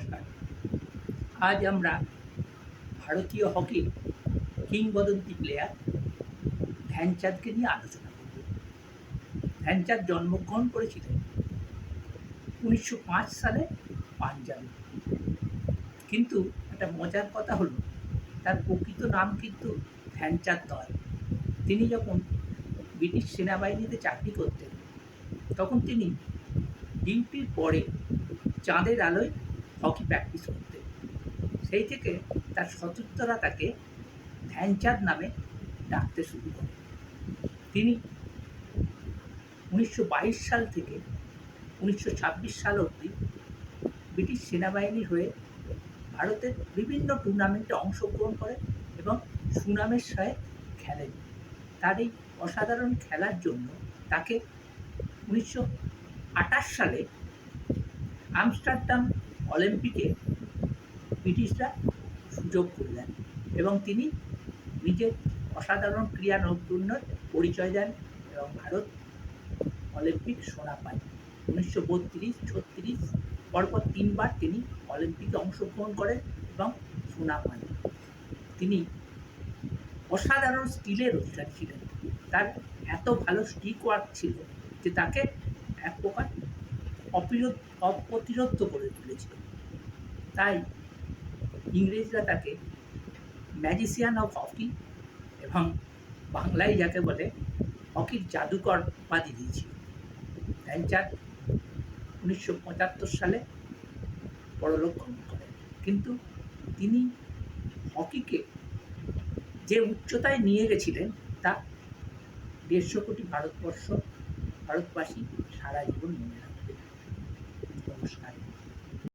নমস্কার আজ আমরা ভারতীয় হকির কিংবদন্তি প্লেয়ার ধ্যানচাঁদকে নিয়ে আলোচনা করব। ধ্যানচাঁদ জন্মগ্রহণ করেছিলেন উনিশশো পাঁচ সালে পাঞ্জাবে। কিন্তু একটা মজার কথা হলো, তার প্রকৃত নাম কিন্তু ধ্যানচাঁদ নয়। তিনি যখন ব্রিটিশ সেনাবাহিনীতে চাকরি করতেন, তখন তিনি ডিউটির পরে চাঁদের আলোয় হকি প্র্যাকটিস করতেন সেই থেকে তার সতীর্থরা তাকে ধ্যানচাঁদ নামে ডাকতে শুরু করে। তিনি উনিশশো বাইশ সাল থেকে উনিশশো ছাব্বিশ সাল অবধি ব্রিটিশ সেনাবাহিনীর হয়ে ভারতের বিভিন্ন টুর্নামেন্টে অংশগ্রহণ করে এবং সুনামের সহায় খেলেন। তার এই অসাধারণ খেলার জন্য তাকে উনিশশো আঠাশ সালে আমস্টারডাম অলিম্পিকে ব্রিটিশরা সুযোগ করে দেন এবং তিনি নিজের অসাধারণ ক্রীড়া নৈপুণ্যের পরিচয় দেন এবং ভারত অলিম্পিক সোনা পায়। উনিশশো বত্রিশ, ছত্রিশ পরপর তিনবার তিনি অলিম্পিকে অংশগ্রহণ করেন এবং সোনা পান। তিনি অসাধারণ স্কিলের অধিকারী ছিলেন। তার এত ভালো স্টিক ওয়ার্ক ছিল যে তাকে এক প্রকার অপ্রতিরোধ করে তুলেছিল। তাই ইংরেজরা তাকে ম্যাজিসিয়ান অফ হকি এবং বাংলায় যাকে বলে হকির জাদুকর উপাধি দিয়েছিল। ধ্যানচাঁদ উনিশশো পঁচাত্তর সালে পরলোক গমন করেন কিন্তু তিনি হকিকে যে উচ্চতায় নিয়ে গেছিলেন, তা দেড়শো কোটি ভারতবর্ষ, ভারতবাসী সারা জীবন মনে রাখে।